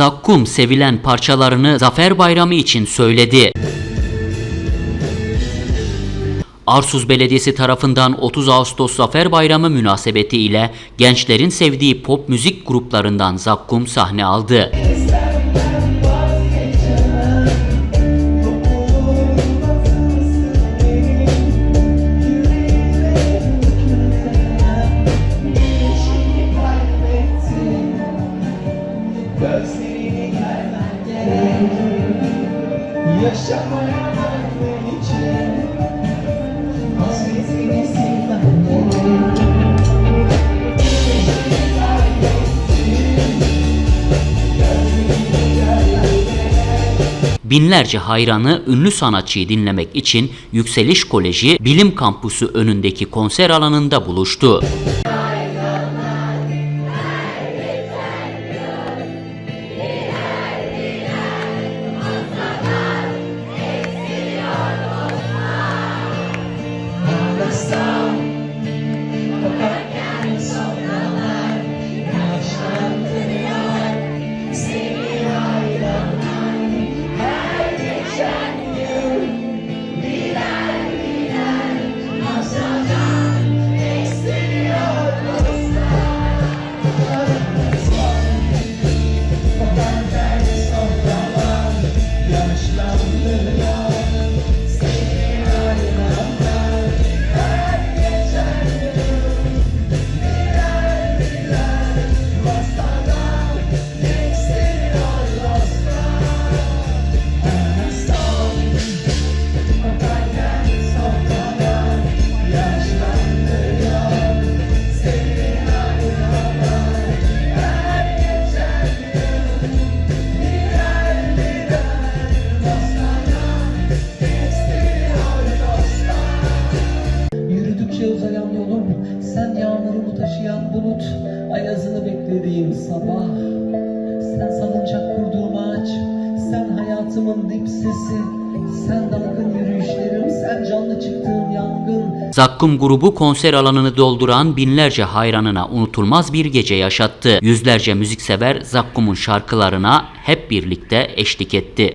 Zakkum sevilen parçalarını Zafer Bayramı için söyledi. Arsuz Belediyesi tarafından 30 Ağustos Zafer Bayramı münasebeti ile gençlerin sevdiği pop müzik gruplarından Zakkum sahne aldı. Gözlerini Binlerce hayranı ünlü sanatçıyı dinlemek için Yükseliş Koleji Bilim Kampüsü önündeki konser alanında buluştu. Sen yağmurumu taşıyan bulut Ayazını beklediğim sabah Sen salıncak kurduğum ağaç Sen hayatımın dip sesi Sen dalgın yürüyüşlerim Sen canlı çıktığım yangın Zakkum grubu konser alanını dolduran binlerce hayranına unutulmaz bir gece yaşattı. Yüzlerce müziksever Zakkum'un şarkılarına hep birlikte eşlik etti.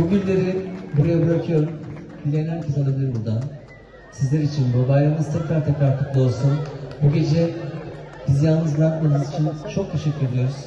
Bu gülleri buraya bırakıyorum. Dileyen herkes alabilir buradan. Sizler için bu bayramınız tekrar tekrar kutlu olsun. Bu gece bizi yalnız bırakmadığınız için çok teşekkür ediyoruz.